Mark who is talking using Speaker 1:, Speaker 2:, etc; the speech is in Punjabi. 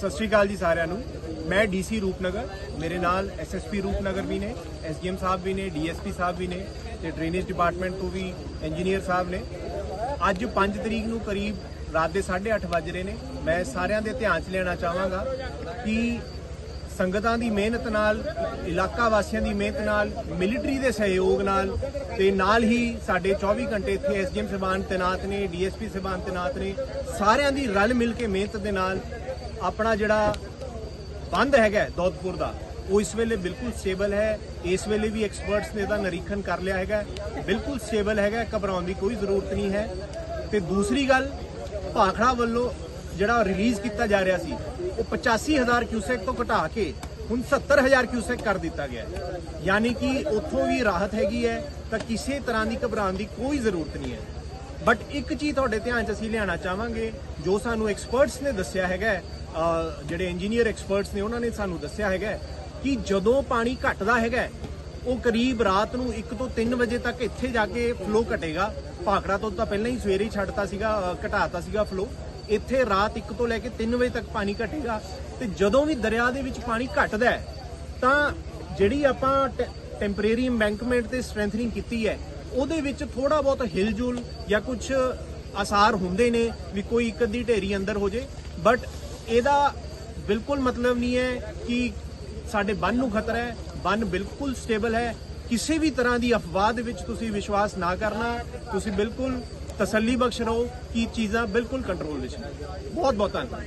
Speaker 1: ਸਤਿ ਸ਼੍ਰੀ ਅਕਾਲ ਜੀ ਸਾਰਿਆਂ ਨੂੰ। ਮੈਂ ਡੀਸੀ ਰੂਪਨਗਰ, ਮੇਰੇ ਨਾਲ ਐਸਐਸਪੀ ਰੂਪਨਗਰ ਵੀ ਨੇ ਐਸਡੀਐਮ ਸਾਹਿਬ ਵੀ ਨੇ ਡੀਐਸਪੀ ਸਾਹਿਬ ਵੀ ਨੇ ਤੇ ਡਰੇਨੇਜ ਡਿਪਾਰਟਮੈਂਟ ਤੋਂ ਵੀ ਇੰਜੀਨੀਅਰ ਸਾਹਿਬ ਨੇ। ਅੱਜ 5 ਤਰੀਕ ਨੂੰ ਕਰੀਬ ਰਾਤ ਦੇ 8:30 ਵੱਜ ਰਹੇ ਨੇ। ਮੈਂ ਸਾਰਿਆਂ ਦੇ ਧਿਆਨ 'ਚ ਲੈਣਾ ਚਾਹਾਂਗਾ ਕਿ ਸੰਗਤਾਂ ਦੀ ਮਿਹਨਤ ਨਾਲ, ਇਲਾਕਾ ਵਾਸੀਆਂ ਦੀ ਮਿਹਨਤ ਨਾਲ, ਮਿਲਟਰੀ ਦੇ ਸਹਿਯੋਗ ਨਾਲ ਤੇ ਨਾਲ ਹੀ ਸਾਡੇ 24 ਘੰਟੇ ਇੱਥੇ ਐਸਡੀਐਮ ਸਬਾਨ ਤੈਨਾਤ ਨੇ, ਡੀਐਸਪੀ ਸਬਾਨ ਤੈਨਾਤ ਨੇ, ਸਾਰਿਆਂ ਦੀ ਰਲ ਮਿਲ ਕੇ ਮਿਹਨਤ ਦੇ ਨਾਲ ਆਪਣਾ ਜਿਹੜਾ ਬੰਦ ਹੈਗਾ ਹੈ ਦੌਦਪੁਰ ਦਾ, ਉਹ ਇਸ ਵੇਲੇ ਬਿਲਕੁਲ ਸਟੇਬਲ ਹੈ। ਇਸ ਵੇਲੇ ਵੀ ਐਕਸਪਰਟਸ ਨੇ ਇਹਦਾ ਨਿਰੀਖਣ ਕਰ ਲਿਆ ਹੈਗਾ ਬਿਲਕੁਲ ਸਟੇਬਲ ਹੈਗਾ ਘਬਰਾਉਣ ਦੀ ਕੋਈ ਜ਼ਰੂਰਤ ਨਹੀਂ ਹੈ। ਤੇ ਦੂਸਰੀ ਗੱਲ, ਭਾਖੜਾ ਵੱਲੋਂ ਜਿਹੜਾ ਰਿਲੀਜ਼ ਕੀਤਾ ਜਾ ਰਿਹਾ ਸੀ, ਉਹ 85000 ਕਿਊਸੈਕ ਤੋਂ ਘਟਾ ਕੇ ਹੁਣ 70000 ਕਿਊਸੈਕ ਕਰ ਦਿੱਤਾ ਗਿਆ ਯਾਨੀ ਕਿ ਉੱਥੋਂ ਵੀ ਰਾਹਤ ਹੈਗੀ ਹੈ, ਤਾਂ ਕਿਸੇ ਤਰ੍ਹਾਂ ਦੀ ਘਬਰਾਉਣ ਦੀ ਕੋਈ ਜ਼ਰੂਰਤ ਨਹੀਂ ਹੈ। ਬਟ ਇੱਕ ਚੀਜ਼ ਤੁਹਾਡੇ ਧਿਆਨ 'ਚ ਅਸੀਂ ਲਿਆਉਣਾ ਚਾਹਾਂਗੇ, ਜੋ ਸਾਨੂੰ ਐਕਸਪਰਟਸ ਨੇ ਦੱਸਿਆ ਹੈਗਾ ਜਿਹੜੇ ਇੰਜੀਨੀਅਰ ਐਕਸਪਰਟਸ ਨੇ, ਉਹਨਾਂ ਨੇ ਸਾਨੂੰ ਦੱਸਿਆ ਹੈਗਾ ਕਿ ਜਦੋਂ ਪਾਣੀ ਘਟਦਾ ਹੈਗਾ ਉਹ ਕਰੀਬ ਰਾਤ ਨੂੰ 1 ਤੋਂ 3 ਵਜੇ ਤੱਕ ਇੱਥੇ ਜਾ ਕੇ ਫਲੋ ਘਟੇਗਾ। ਭਾਖੜਾ ਤੋਂ ਤਾਂ ਪਹਿਲਾਂ ਹੀ ਸਵੇਰੇ ਹੀ ਛੱਡਤਾ ਸੀਗਾ ਘਟਾਤਾ ਸੀਗਾ ਫਲੋ ਇੱਥੇ ਰਾਤ 1 ਤੋਂ ਲੈ ਕੇ 3 ਵਜੇ ਤੱਕ ਪਾਣੀ ਘਟੇਗਾ ਤੇ ਜਦੋਂ ਵੀ ਦਰਿਆ ਦੇ ਵਿੱਚ ਪਾਣੀ ਘਟਦਾ ਤਾਂ ਜਿਹੜੀ ਆਪਾਂ ਟੈਂਪਰੇਰੀ ਐਮਬੈਂਕਮੈਂਟ ਤੇ ਸਟਰੈਂਥਨਿੰਗ ਕੀਤੀ ਹੈ, ਉਹਦੇ ਵਿੱਚ ਥੋੜਾ ਬਹੁਤ ਹਿਲਜੁਲ ਜਾਂ ਕੁਝ ਆਸਾਰ ਹੁੰਦੇ ਨੇ ਵੀ ਕੋਈ ਇੱਕ ਅੱਧੀ ਢੇਰੀ ਅੰਦਰ ਹੋ ਜੇ ਬਟ ਇਹਦਾ ਬਿਲਕੁਲ ਮਤਲਬ ਨਹੀਂ ਹੈ ਕਿ ਸਾਡੇ ਬੰਨ ਨੂੰ ਖਤਰਾ ਹੈ, ਬੰਨ ਬਿਲਕੁਲ ਸਟੇਬਲ ਹੈ। ਕਿਸੇ ਵੀ ਤਰ੍ਹਾਂ ਦੀ ਅਫਵਾਹ ਦੇ ਵਿੱਚ ਤੁਸੀਂ ਵਿਸ਼ਵਾਸ ਨਾ ਕਰਨਾ, ਤੁਸੀਂ ਬਿਲਕੁਲ ਤਸੱਲੀ ਬਖਸ਼ ਰਹੋ ਕਿ ਚੀਜ਼ਾਂ ਬਿਲਕੁਲ ਕੰਟਰੋਲ ਵਿੱਚ ਨੇ। ਬਹੁਤ ਬਹੁਤ ਧੰਨਵਾਦ।